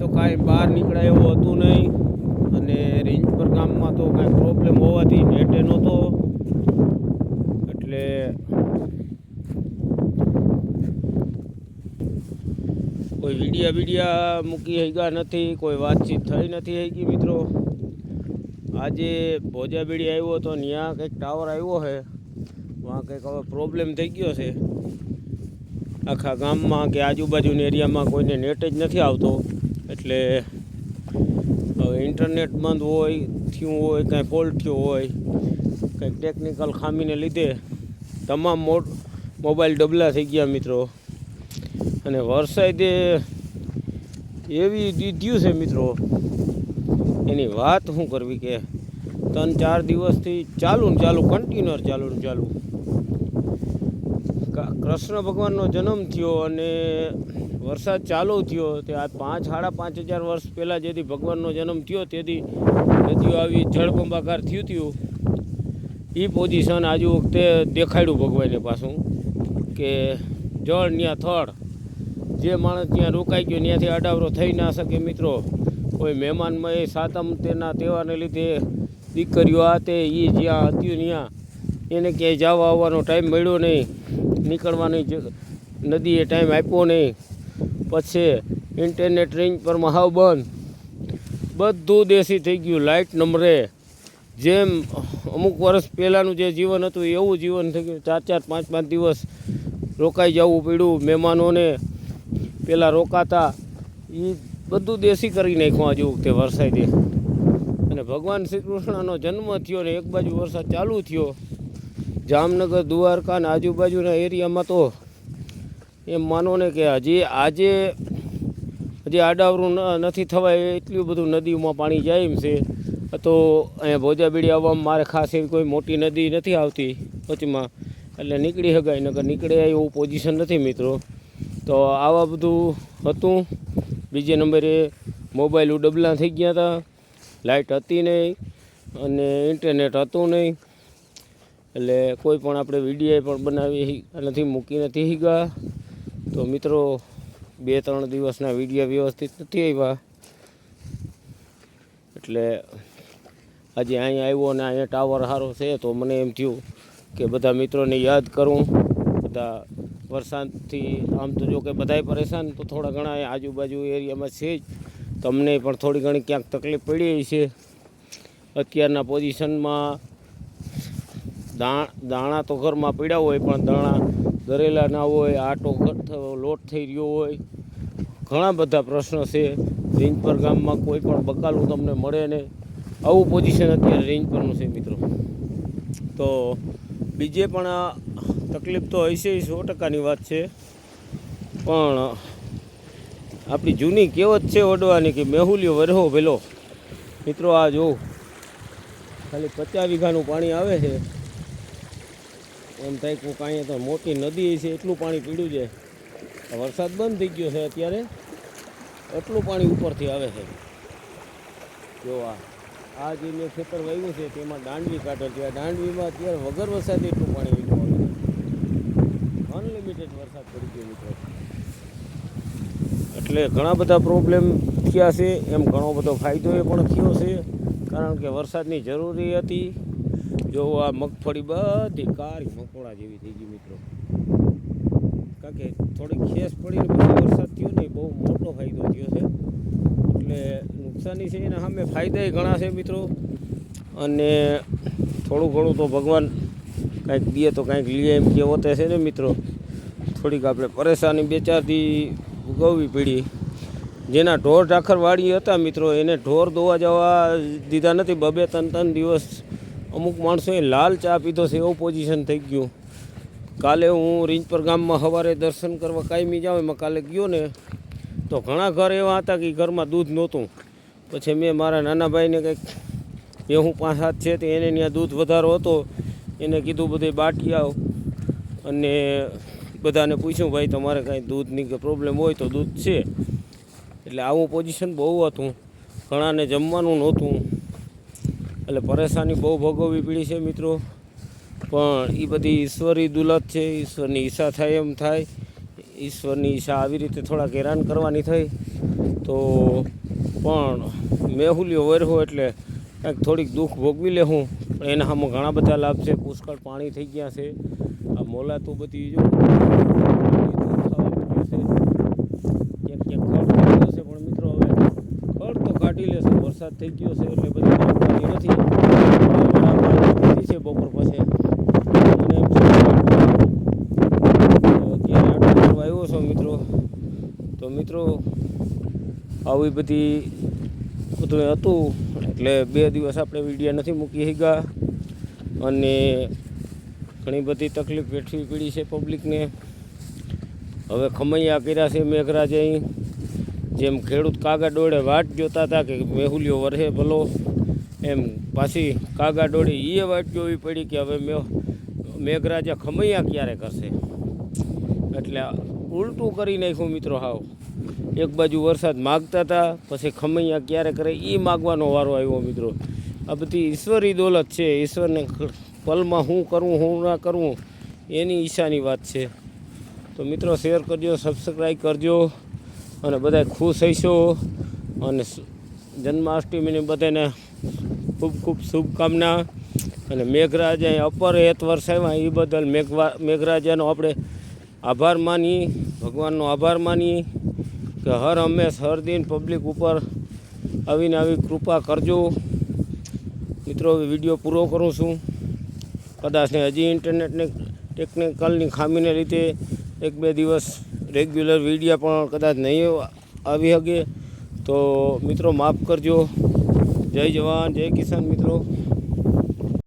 તો કાંઈ બહાર નીકળાય એવું હતું નહીં. અને રેન્જ પર ગામમાં તો કાંઈ પ્રોબ્લેમ હોવાથી નેટે નહોતો. એટલે કોઈ વિડિયા વિડીયા મૂકી હૈગા નથી, કોઈ વાતચીત થઈ નથી હૈગી મિત્રો. આજે ભોજાબીડી આવ્યો તો ત્યાં કંઈક ટાવર આવ્યો છે વાં કંઈક હવે પ્રોબ્લેમ થઈ ગયો છે. આખા ગામમાં કે આજુબાજુના એરિયામાં કોઈને નેટ જ નથી આવતો. એટલે હવે ઇન્ટરનેટ બંધ હોય, થયું હોય, કાંઈ ફોલ્ટ થયો હોય કંઈક ટેકનિકલ ખામીને લીધે તમામ મો મોબાઈલ ડબલા થઈ ગયા મિત્રો. અને વરસાદે એવી દીધ્યું છે મિત્રો. એની વાત શું કરવી કે ત્રણ ચાર દિવસથી ચાલુ ને ચાલુ કન્ટિન્યુઅર ચાલુ ને ચાલુ. કૃષ્ણ ભગવાનનો જન્મ થયો અને વરસાદ ચાલુ થયો તે આ પાંચ, સાડા પાંચ હજાર વર્ષ પહેલાં જેથી ભગવાનનો જન્મ થયો, તેથી નદીઓ આવી જળબંબાકાર થયું થયું. એ પોઝિશન આજુ વખતે દેખાડ્યું ભગવાનને પાછું કે જળ ત્યાં થળ. જે માણસ ત્યાં રોકાઈ ગયો ત્યાંથી અડાવરો થઈ ના શકે મિત્રો. કોઈ મહેમાનમાં એ સાતમ તેના તહેવારને લીધે દીકરીઓ આ તે એ જ્યાં હતું ત્યાં એને ક્યાંય જવા આવવાનો ટાઈમ મળ્યો નહીં. નીકળવાની નદીએ ટાઈમ આપ્યો નહીં. પછી ઇન્ટરનેટ રેન્જ પર મહાવ બંધ બધું દેશી થઈ ગયું લાઇટ નંબરે જેમ અમુક વર્ષ પહેલાંનું જે જીવન હતું, એવું જીવન થઈ ગયું. ચાર ચાર, પાંચ પાંચ દિવસ રોકાઈ જવું પડ્યું, મહેમાનોને પહેલાં રોકાતા. એ બધું દેશી કરી નાખ્યું આજે વખતે વરસાદે. અને ભગવાન શ્રી કૃષ્ણનો જન્મ થયો ને એક બાજુ વરસાદ ચાલુ થયો. જામનગર, દ્વારકા ને આજુબાજુના એરિયામાં તો એમ માનો ને કે હજી આજે હજી આડાવરું નથી થવાય એટલું બધું નદીઓમાં પાણી જાય એમ છે. તો અહીંયા ભોજાબીડી આવવામાં મારે ખાસ એવી કોઈ મોટી નદી નથી આવતી વચમાં. એટલે નીકળી શકાય નકર નીકળે એવું પોઝિશન નથી મિત્રો. તો આવા બધું હતું. બીજે નંબરે મોબાઈલ ડબલા થઈ ગયા હતા લાઇટ હતી નહીં અને ઇન્ટરનેટ હતું નહીં. એટલે કોઈ પણ આપણે વીડિયો પણ બનાવી નથી મૂકી, નથી શીખા તો મિત્રો, બે ત્રણ દિવસના વીડિયો વ્યવસ્થિત નથી આવ્યા. એટલે આજે અહીંયા આવ્યો અને અહીંયા ટાવર સારો છે, તો મને એમ થયું કે બધા મિત્રોને યાદ કરું. બધા વરસાદથી આમ તો જો કે બધાય પરેશાન, તો થોડા ઘણા આજુબાજુ એરિયામાં છે જ. તમને પણ થોડી ઘણી ક્યાંક તકલીફ પડી છે અત્યારના પોઝિશનમાં દાણા તો ઘરમાં પડ્યા હોય, પણ દાણા દરેલા ના હોય, આટો લોટ થઈ રહ્યો હોય, ઘણા બધા પ્રશ્નો છે. રેન્જ પર ગામમાં કોઈ પણ બકાલું તમને મળે ને, આવું પોઝિશન અત્યારે રેન્જ પરનું છે મિત્રો. તો બીજે પણ તકલીફ તો હશે, સો ટકાની વાત છે. પણ આપણી જૂની કહેવત છે વડવાની કે મેહુલ્યો વરહો ભેલો. મિત્રો આ જો ખાલી પચાસ વીઘાનું પાણી આવે છે એમ થાય કે કાંઈ તો મોટી નદી છે, એટલું પાણી પીડ્યું છે. વરસાદ બંધ થઈ ગયો છે અત્યારે. એટલું પાણી ઉપરથી આવે છે. જો આ આ જે મેં ખેતર વાવ્યું છે, તેમાં દાંડવી કાઢેલ છે. આ દાંડવીમાં અત્યારે વગર વરસાદ એટલું પાણી વીજવા આવે અનલિમિટેડ વરસાદ પડી ગયો, મિત્રો. એટલે ઘણા બધા પ્રોબ્લેમ થયા છે. એમ ઘણો બધો ફાયદો એ પણ થયો છે. કારણ કે વરસાદની જરૂરી હતી. જો આ મગફળી બધી કાળી મકોડા જેવી થઈ ગઈ મિત્રો. કારણ કે થોડીક ખેસ પડીને પછી વરસાદ થયો ને બહુ મોટો ફાયદો થયો છે. એટલે નુકસાની છે એના સામે ફાયદા ઘણા છે મિત્રો. અને થોડું ઘણું તો ભગવાન કાંઈક દે તો કાંઈક લઈએ એમ કહેવતે છે ને મિત્રો. થોડીક આપણે પરેશાની બે ચારથી ભોગવવી પડી. જેના ઢોર ઢાખરવાળી હતા મિત્રો, એને ઢોર દોવા જવા દીધા નથી. બબે ત્રણ ત્રણ દિવસ અમુક માણસોએ લાલ ચા પીધો છે, એવું પોઝિશન થઈ ગયું. કાલે હું રીંજપર ગામમાં સવારે દર્શન કરવા કાયમી જાઉં, એમાં કાલે ગયો ને, તો ઘણા ઘર એવા હતા કે ઘરમાં દૂધ નહોતું. પછી મેં મારા નાના ભાઈને કંઈક, એ હું પાંચ સાત છે તે એને ત્યાં દૂધ વધારો હતો, એને કીધું બધે બાટી આવ. અને બધાને પૂછ્યું, ભાઈ, તમારે કાંઈ દૂધની કે પ્રોબ્લેમ હોય તો દૂધ છે. એટલે આવું પોઝિશન બહુ હતું. ઘણાને જમવાનું નહોતું. એટલે પરેશાની બહુ ભોગવવી પડી છે મિત્રો. પણ એ બધી ઈશ્વરી દુલત છે, ઈશ્વરની ઈચ્છા થાય એમ થાય. ઈશ્વરની ઈચ્છા આવી રીતે થોડાક હેરાન કરવાની થઈ. તો પણ મેહુલ્યો વર્હો એટલે કંઈક થોડીક દુઃખ ભોગવી લે હું. પણ એના સામે ઘણા બધા લાભ છે. પુષ્કળ પાણી થઈ ગયા છે. આ મોલા તો બધી જો ક્યાંક ક્યાંક ખડ થઈ ગયો છે પણ મિત્રો હવે ખડ તો કાઢી લેશે વરસાદ થઈ ગયો છે એટલે બધી નાખવાની નથી. વડાપાવ છે બપોર પછી. મને અત્યારે આટલો આવ્યો છો મિત્રો, તો મિત્રો, આવી બધી બધું હતું, એટલે બે દિવસ આપણે વીડિયો નથી મૂકી શક્યા. અને ઘણી બધી તકલીફ વેઠવી પડી છે પબ્લિકને હવે ખમૈયા કર્યા છે મેઘરાજે અહીં. જેમ ખેડૂત કાગા ડોળે વાટ જોતા હતા કે મેહુલિયો વરહે ભલો, એમ પાછી કાગા ડોળે એ વાટ જોવી પડી કે હવે મે મેઘરાજા ખમૈયા ક્યારે કરશે? એટલે ઉલટું કરી નાખ્યું મિત્રો હાવ. એક બાજુ વરસાદ માગતા હતા, પછી ખમૈયા ક્યારે કરે એ માગવાનો વારો આવ્યો મિત્રો. આ બધી ઈશ્વરી દોલત છે, ઈશ્વરને પલમાં હું કરવું હું ના કરવું એની ઈચ્છાની વાત છે. તો મિત્રો શેર કરજો સબસ્ક્રાઈબ કરજો. અને બધા ખુશ હશો અને જન્માષ્ટમીની બધાને ખૂબ ખૂબ શુભકામના. અને મેઘરાજા અપર હેત વરસાવ્યા એ બદલ મેઘવા, મેઘરાજાનો આપણે આભાર માની ભગવાનનો આભાર માની કે હર હંમેશ હર દિન પબ્લિક ઉપર આવીને આવી કૃપા કરજો. મિત્રો વીડિયો પૂરો કરું છું. કદાચ ને હજી ઇન્ટરનેટને ટેકનિકલની ખામીને લીધે એક બે દિવસ રેગ્યુલર વીડિયો પણ કદાચ નહીં આવી શકે. તો મિત્રો માફ કરજો. જય જવાન, જય કિસાન મિત્રો.